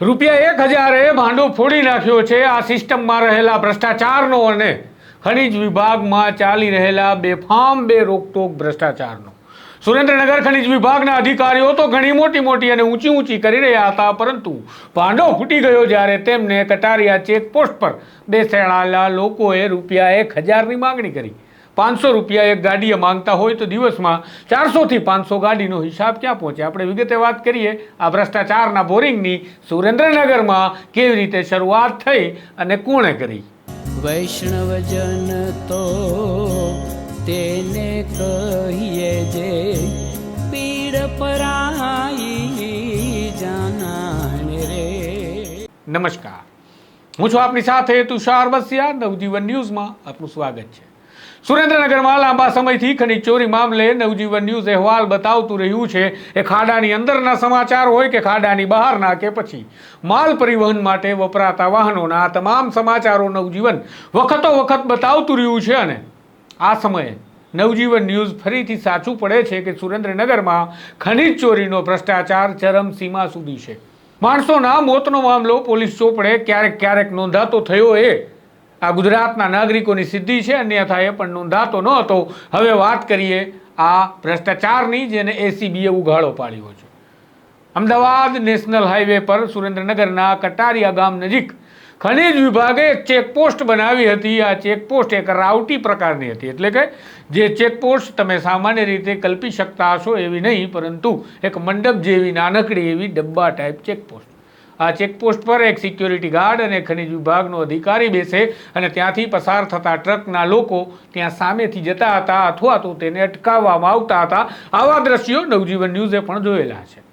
રૂપિયા એક હજારે ભાંડો ફોડી નાખ્યો છે. આ સિસ્ટમમાં રહેલા ભ્રષ્ટાચારનો અને ખનિજ વિભાગમાં ચાલી રહેલા બેફામ, બે રોકટોક ભ્રષ્ટાચારનો. સુરેન્દ્રનગર ખનિજ વિભાગના અધિકારીઓ તો ઘણી મોટી મોટી અને ઊંચી ઊંચી કરી રહ્યા હતા, પરંતુ ભાંડો ફૂટી ગયો જ્યારે તેમને કટારિયા ચેકપોસ્ટ પર બેસેડાયેલા લોકોએ રૂપિયા એક હજારની માંગણી કરી. પાંચસો રૂપિયા એક ગાડીએ માંગતા હોય તો દિવસમાં ચારસોથી પાંચસો ગાડીનો હિસાબ ક્યાં પહોંચે? આપણે વિગતે વાત કરીએ. આ ભ્રષ્ટાચારના બોરિંગની સુરેન્દ્રનગરમાં કેવી રીતે શરૂઆત થઈ અને કોણે કરી? વૈષ્ણવજન તો તેને કહીએ જે પીડ પરાઈ જાનાને રે. નમસ્કાર. હું છું આપની સાથે તુષાર બસિયા. નવજીવન ન્યૂઝમાં આપનું સ્વાગત છે. સુરેન્દ્રનગરમાં લાંબા સમયથી ખનીજ ચોરી મામલે નવજીવન ન્યૂઝ અહેવાલ બતાવતું રહ્યું છે એ ખાડાની અંદરના સમાચાર હોય કે ખાડાની બહારના કે પછી. માલ પરિવહન માટે વપરાતા વાહનોના આ તમામ સમાચારો નવજીવન વખતો વખત બતાવતું રહ્યું છે અને આ સમયે નવજીવન ન્યૂઝ ફરીથી સાચું પડે છે કે સુરેન્દ્રનગરમાં ખનીજ ચોરીનો ભ્રષ્ટાચાર ચરમસીમા સુધી છે. માણસોના મોતનો મામલો પોલીસ ચોપડે ક્યારેક ક્યારેક નોંધાતો થયો એ આ ગુજરાતના નાગરિકોની સિદ્ધિ છે, અન્યથા એ પણ નોંધાતો ન હતો. હવે વાત કરીએ આ ભ્રષ્ટાચારની જેને એસીબીએ ઉઘાડો પાડ્યો છે. અમદાવાદ નેશનલ હાઈવે પર સુરેન્દ્રનગરના કટારીયા ગામ નજીક ખનિજ વિભાગે ચેકપોસ્ટ બનાવી હતી. આ ચેકપોસ્ટ એક રાવટી પ્રકારની હતી. એટલે કે જે ચેકપોસ્ટ તમે સામાન્ય રીતે કલ્પી શકતા હશો એવી નહીં, પરંતુ એક મંડપ જેવી નાનકડી એવી ડબ્બા ટાઈપ ચેકપોસ્ટ. આ ચેકપોસ્ટ પર એક સિક્યોરિટી ગાર્ડ અને ખનિજ વિભાગનો અધિકારી બેસે અને ત્યાંથી પસાર થતા ટ્રકના લોકો ત્યાં સામેથી જતા હતા અથવા તો તેને અટકાવવામાં આવતા હતા. આવા દ્રશ્યો નવજીવન ન્યૂઝે પણ જોયેલા છે.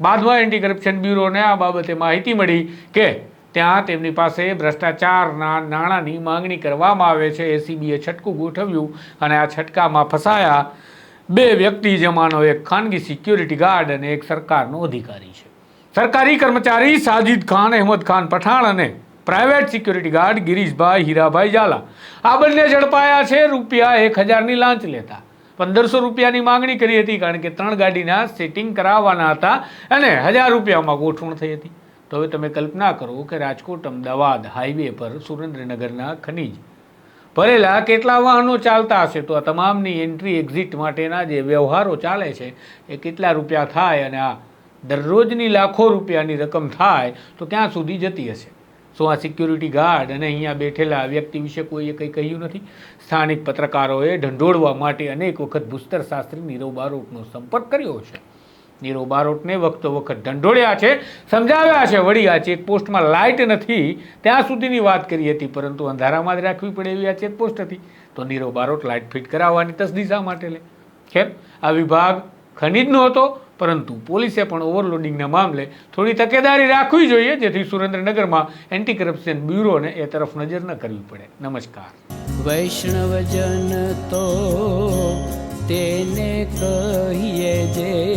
બાદમાં એન્ટી કરપ્શન બ્યુરોને આ બાબતે માહિતી મળી કે ત્યાં તેમની પાસે ભ્રષ્ટાચારના નાણાંની માંગણી કરવામાં આવે છે. એસીબીએ છટકું ગોઠવ્યું અને આ છટકામાં ફસાયા બે વ્યક્તિ, જેમાંનો એક ખાનગી સિક્યોરિટી ગાર્ડ અને એક સરકારનો અધિકારી છે. સરકારી કર્મચારી સાજિદ ખાન, અહેમદ ખાન પઠાણ અને private security guard Girishbhai Hirabhai Zala. આ બંને ઝડપાયા છે, રૂપિયા એક હજારની લાંચ લેતા. પંદરસો રૂપિયાની માંગણી કરી હતી કારણ કે ત્રણ ગાડીના સેટિંગ કરાવવાના હતા અને હજાર રૂપિયામાં ગોઠવણ થઈ હતી. તો હવે તમે કલ્પના કરો કે રાજકોટ, અમદાવાદ હાઈવે પર સુરેન્દ્રનગરના ખનીજ. ભરેલા કેટલા વાહનો ચાલતા હશે તો આ તમામની એન્ટ્રી, એક્ઝિટ માટેના જે વ્યવહારો ચાલે છે, એ કેટલા રૂપિયા થાય અને આ દરરોજની લાખો રૂપિયાની રકમ થાય તો ક્યાં સુધી જતી હશે? શું આ સિક્યુરિટી ગાર્ડ અને અહીંયા બેઠેલા વ્યક્તિ વિશે કોઈએ કંઈ કહ્યું નથી? સ્થાનિક પત્રકારોએ ઢંઢોળવા માટે અનેક વખત ભૂસ્તર શાસ્ત્રી નીરવ બારોટનો સંપર્ક કર્યો છે. નીરવ બારોટને વખતો વખત ઢંઢોળ્યા છે, સમજાવ્યા છે, વળી આ ચેકપોસ્ટમાં લાઇટ નથી, ત્યાં સુધીની વાત કરી હતી, પરંતુ અંધારામાં જ રાખવી પડે એવી આ ચેકપોસ્ટ હતી. તો નીરવ બારોટ લાઇટ ફિટ કરાવવાની તસદીશા માટે લે? ખેર, આ વિભાગ ખનીજનો હતો પરંતુ પોલીસે પણ ઓવરલોડિંગના મામલે થોડી તકેદારી રાખવી જોઈએ, જેથી સુરેન્દ્રનગરમાં એન્ટી કરપ્શન બ્યુરોને એ તરફ નજર ન કરવી પડે. નમસ્કાર. વૈષ્ણવજન તો તેને કહીએ જે